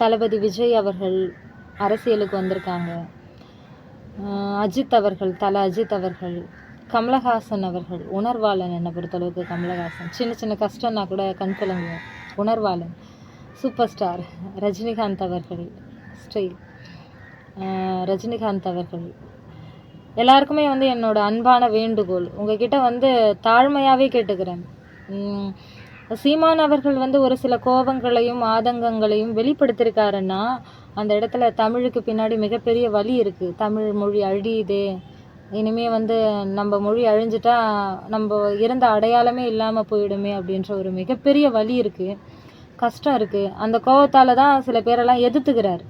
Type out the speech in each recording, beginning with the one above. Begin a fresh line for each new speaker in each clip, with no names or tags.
தளபதி விஜய் அவர்கள் அரசியலுக்கு வந்திருக்காங்க. அஜித் அவர்கள் தல அஜித் அவர்கள் கமலஹாசன் அவர்கள் உணர்வாளன் என்னை பொறுத்தளவுக்கு கமலஹாசன். சின்ன சின்ன கஷ்டம்னா கூட கண் கலங்குவேன் உணர்வாளன் சூப்பர் ஸ்டார் ரஜினிகாந்த் அவர்கள் ஸ்டைல் ரஜினிகாந்த் அவர்கள். எல்லாருக்குமே வந்து என்னோட அன்பான வேண்டுகோள். உங்ககிட்ட வந்து தாழ்மையாகவே கேட்டுக்கிறேன். சீமான் அவர்கள் வந்து ஒரு சில கோபங்களையும் ஆதங்கங்களையும் வெளிப்படுத்தியிருக்காருன்னா அந்த இடத்துல தமிழுக்கு பின்னாடி மிகப்பெரிய வழி இருக்குது தமிழ் மொழி அழியுதே. இனிமே வந்து நம்ம மொழி அழிஞ்சிட்டா நம்ம இருந்த அடையாளமே இல்லாமல் போயிடுமே அப்படின்ற ஒரு மிகப்பெரிய வழி இருக்குது கஷ்டம் இருக்குது அந்த கோவத்தால் தான் சில பேரெல்லாம் எதிர்த்துக்கிறார்.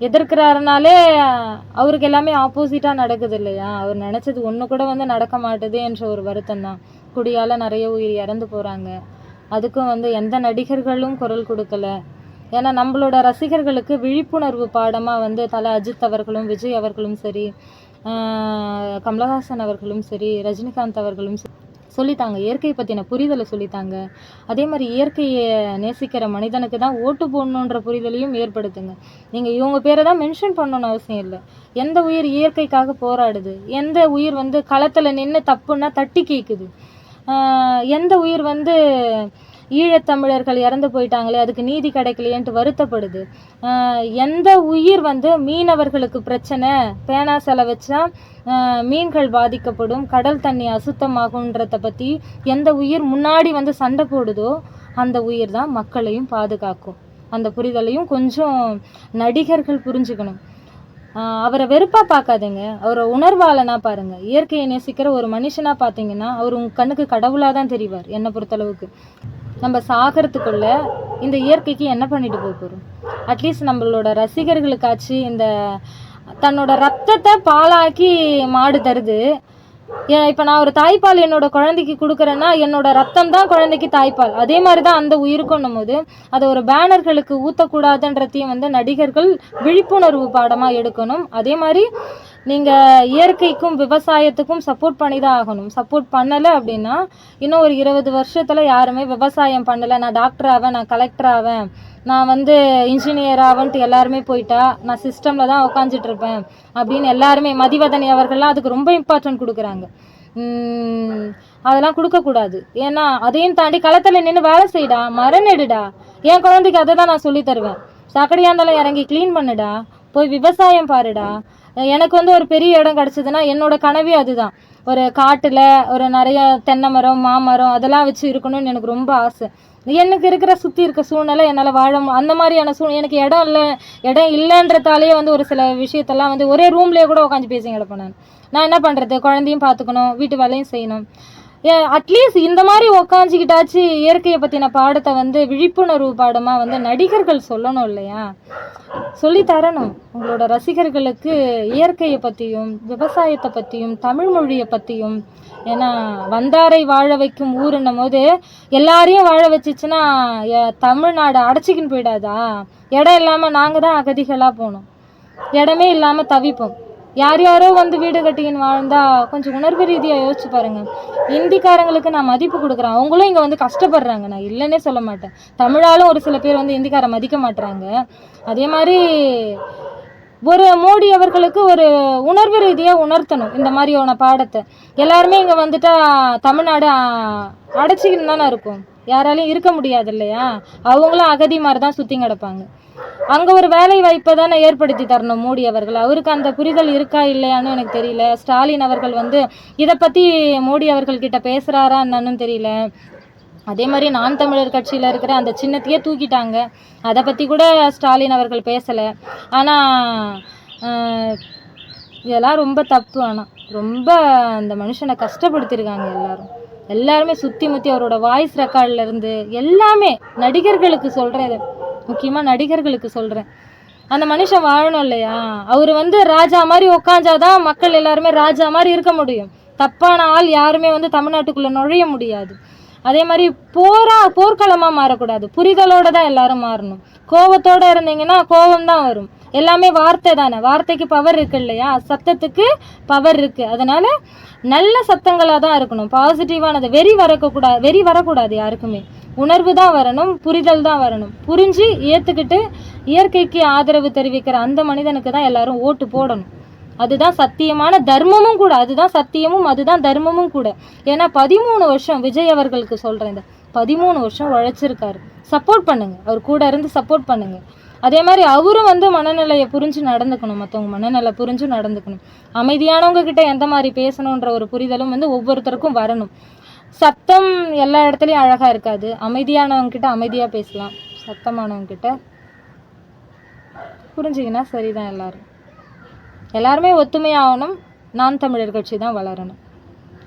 எதிர்க்கிறாருனாலே அவருக்கு எல்லாமே ஆப்போசிட்டாக நடக்குது இல்லையா? அவர் நினச்சது ஒன்று கூட வந்து நடக்க மாட்டுது என்ற ஒரு வருத்தம் தான் குடியால் நிறைய உயிர் இறந்து போகிறாங்க அதுக்கும் வந்து எந்த நடிகர்களும் குரல் கொடுக்கல. ஏன்னா நம்மளோட ரசிகர்களுக்கு விழிப்புணர்வு பாடமாக வந்து தல அஜித் அவர்களும் விஜய் அவர்களும் சரி கமலஹாசன் அவர்களும் சரி ரஜினிகாந்த் அவர்களும் சரி சொல்லித்தாங்க. இயற்கையை பற்றின புரிதலை சொல்லித்தாங்க. அதே மாதிரி இயற்கையை நேசிக்கிற மனிதனுக்கு தான் ஓட்டு போடணுன்ற புரிதலையும் ஏற்படுத்துங்க. நீங்கள் இவங்க பேரை தான் மென்ஷன் பண்ணணும்னு அவசியம் இல்லை. எந்த உயிர் இயற்கைக்காக போராடுது? எந்த உயிர் வந்து களத்தில் நின்று தப்புன்னா தட்டி கேட்குது எந்த உயிர் வந்து ஈழத்தமிழர்கள் இறந்து போயிட்டாங்களே அதுக்கு நீதி கிடைக்கலையேன்ட்டு வருத்தப்படுது. எந்த உயிர் வந்து மீனவர்களுக்கு பிரச்சனை பேனா செலை வச்சா மீன்கள் பாதிக்கப்படும் கடல் தண்ணி அசுத்தமாகுன்றத பற்றி எந்த உயிர் முன்னாடி வந்து சண்டை போடுதோ அந்த உயிர் தான் மக்களையும் பாதுகாக்கும். அந்த புரிதலையும் கொஞ்சம் நடிகர்கள் புரிஞ்சுக்கணும். அவரை வெறுப்பாக பார்க்காதீங்க. அவரை உணர்வாளனா பாருங்கள் இயற்கையை நேசிக்கிற ஒரு மனுஷனா பார்த்தீங்கன்னா அவர் உங்கள் கண்ணுக்கு கடவுளாக தான் தெரிவார் என்னை பொறுத்தளவுக்கு. நம்ம சாகிறதுக்குள்ள இந்த இயற்கைக்கு என்ன பண்ணிட்டு போக போகிறோம் அட்லீஸ்ட் நம்மளோட ரசிகர்களுக்காச்சு இந்த தன்னோட ரத்தத்தை பாலாக்கி மாடு தருது. இப்போ நான் ஒரு தாய்ப்பால் என்னோட குழந்தைக்கு கொடுக்குறேன்னா என்னோட ரத்தம் தான் குழந்தைக்கு தாய்ப்பால். அதே மாதிரி தான் அந்த உயிருக்கும் போது அதை ஒரு பேனர்களுக்கு ஊற்றக்கூடாதுன்றதையும் வந்து நடிகர்கள் விழிப்புணர்வு பாடமாக எடுக்கணும். அதே மாதிரி நீங்கள் இயற்கைக்கும் விவசாயத்துக்கும் சப்போர்ட் பண்ணி தான் ஆகணும். சப்போர்ட் பண்ணலை அப்படின்னா இன்னும் ஒரு இருபது வருஷத்தில் யாருமே விவசாயம் பண்ணலை. நான் டாக்டர் ஆவேன் நான் கலெக்டர் ஆவேன். நான் வந்து இன்ஜினியர் ஆவன்ட்டு எல்லாருமே போயிட்டா நான் சிஸ்டமில் தான் உட்காந்துட்டு இருப்பேன் அப்படின்னு எல்லாருமே மதிவதனி அவர்கள்லாம் அதுக்கு ரொம்ப இம்பார்ட்டன்ட் கொடுக்குறாங்க. அதெல்லாம் கொடுக்கக்கூடாது. ஏன்னா அதையும் தாண்டி களத்தில் நின்று வேலை செய்டா மரம் நெடுடா. என் குழந்தைக்கு அதை தான் நான் சொல்லி தருவேன். சாக்கடையாக இருந்தாலும் இறங்கி க்ளீன் பண்ணுடா. போய் விவசாயம் பாருடா. எனக்கு வந்து ஒரு பெரிய இடம் கிடச்சிதுன்னா என்னோட கனவே அதுதான். ஒரு காட்டில் ஒரு நிறைய தென்னை மரம் மாமரம் அதெல்லாம் வச்சு இருக்கணும்னு எனக்கு ரொம்ப ஆசை. எனக்கு இருக்கிற சுற்றி இருக்க சூழ்நிலை என்னால் வாழ அந்த மாதிரியான சூழ் எனக்கு இடம் இல்லை இடம் இல்லைன்றதாலேயே வந்து ஒரு சில விஷயத்தெல்லாம் வந்து ஒரே ரூம்லேயே கூட உட்காந்து பேசி கிடப்பேன் நான். நான் என்ன பண்ணுறது குழந்தையும் பார்த்துக்கணும் வீட்டு வேலையும் செய்யணும். அட்லீஸ்ட் இந்த மாதிரி உக்காஞ்சிக்கிட்டாச்சு இயற்கையை பற்றின பாடத்தை வந்து விழிப்புணர்வு பாடமாக வந்து நடிகர்கள் சொல்லணும் இல்லையா? சொல்லி தரணும். உங்களோட ரசிகர்களுக்கு இயற்கையை பற்றியும் விவசாயத்தை பற்றியும் தமிழ் மொழியை பற்றியும் ஏன்னா வந்தாரை வாழ வைக்கும் ஊருன்னும் போது எல்லாரையும் வாழ வச்சிச்சுன்னா தமிழ்நாடு அடைச்சிக்கின்னு போயிடாதா? இடம் இல்லாமல் நாங்கள் தான் அகதிகளாக போனோம். இடமே இல்லாமல் தவிப்போம். யார் யாரோ வந்து வீடு கட்டிக்கின்னு வாழ்ந்தால் கொஞ்சம் உணர்வு ரீதியாக யோசிச்சு பாருங்கள் இந்திக்காரங்களுக்கு நான் மதிப்பு கொடுக்குறேன். அவங்களும் இங்கே வந்து கஷ்டப்படுறாங்க. நான் இல்லைன்னே சொல்ல மாட்டேன். தமிழாலும் ஒரு சில பேர் வந்து இந்திக்காரை மதிக்க மாட்டுறாங்க அதே மாதிரி ஒரு மோடி அவர்களுக்கு ஒரு உணர்வு ரீதியாக உணர்த்தணும். இந்த மாதிரியான பாடத்தை. எல்லாருமே இங்கே வந்துட்டால் தமிழ்நாடு அடைச்சிக்கின்னு தானே இருக்கும். யாராலையும் இருக்க முடியாது இல்லையா அவங்களும் அகதி மாதிரி தான் சுற்றி கிடப்பாங்க. அங்கே ஒரு வேலை வாய்ப்பை தானே ஏற்படுத்தி தரணும் மோடி அவர்கள். அவருக்கு அந்த புரிதல் இருக்கா இல்லையான்னு எனக்கு தெரியல. ஸ்டாலின் அவர்கள் வந்து இதை பற்றி மோடி அவர்கள் கிட்ட பேசுகிறாரா என்னன்னு தெரியல. அதே மாதிரி நான் தமிழர் கட்சியில் இருக்கிற அந்த சின்னத்தையே தூக்கிட்டாங்க. அதை பற்றி கூட ஸ்டாலின் அவர்கள் பேசலை. ஆனால் இதெல்லாம் ரொம்ப தப்பு. ஆனால் ரொம்ப அந்த மனுஷனை கஷ்டப்படுத்தியிருக்காங்க எல்லாரும். எல்லாருமே சுற்றி முற்றி அவரோட வாய்ஸ் ரெக்கார்டில் இருந்து எல்லாமே நடிகர்களுக்கு சொல்கிறேன் இது. முக்கியமாக நடிகர்களுக்கு சொல்கிறேன் அந்த மனுஷன் வாழணும் இல்லையா? அவர் வந்து ராஜா மாதிரி உக்காஞ்சாதான் மக்கள் எல்லாருமே ராஜா மாதிரி இருக்க முடியும். தப்பான ஆள் யாருமே வந்து தமிழ்நாட்டுக்குள்ளே நுழைய முடியாது. அதே மாதிரி போரா போர்க்களமாக மாறக்கூடாது. புரிதலோடு தான் எல்லாரும் மாறணும். கோபத்தோடு இருந்தீங்கன்னா கோவம் தான் வரும். எல்லாமே வார்த்தை தானே? வார்த்தைக்கு பவர் இருக்கு இல்லையா? சத்தத்துக்கு பவர் இருக்கு. அதனால நல்ல சத்தங்களாக தான் இருக்கணும். பாசிட்டிவானது வெறி வரக்கூடாது வெறி வரக்கூடாது யாருக்குமே. உணர்வு தான் வரணும் புரிதல் தான் வரணும். புரிஞ்சு ஏற்றுக்கிட்டு இயற்கைக்கு ஆதரவு தெரிவிக்கிற அந்த மனிதனுக்கு தான் எல்லாரும் ஓட்டு போடணும். அதுதான் சத்தியமான தர்மமும் கூட. அதுதான் சத்தியமும் அதுதான் தர்மமும் கூட. ஏன்னா பதிமூணு வருஷம் விஜய் அவர்களுக்கு சொல்கிறேன் இந்த பதிமூணு வருஷம் உழைச்சிருக்காரு. சப்போர்ட் பண்ணுங்கள் அவர் கூட இருந்து சப்போர்ட் பண்ணுங்கள் அதே மாதிரி அவரும் வந்து மனநிலையை புரிஞ்சு நடந்துக்கணும் மற்றவங்க மனநிலை புரிஞ்சு நடந்துக்கணும். அமைதியானவங்க கிட்ட எந்த மாதிரி பேசணுன்ற ஒரு புரிதலும் வந்து ஒவ்வொருத்தருக்கும் வரணும். சத்தம் எல்லா இடத்துலையும் அழகாக இருக்காது. அமைதியானவங்க கிட்ட அமைதியாக பேசலாம். சத்தமானவங்க கிட்ட புரிஞ்சிங்கன்னா சரிதான் எல்லாரும். எல்லாருமே ஒத்துமையாகணும் நான் தமிழர் கட்சி தான் வளரணும்.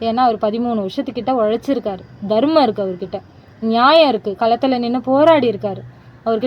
ஏன்னா அவர் பதிமூணு வருஷத்துக்கிட்ட உழைச்சிருக்காரு. தர்மம் இருக்குது அவர்கிட்ட. நியாயம் இருக்குது களத்தில் நின்று போராடி இருக்காரு.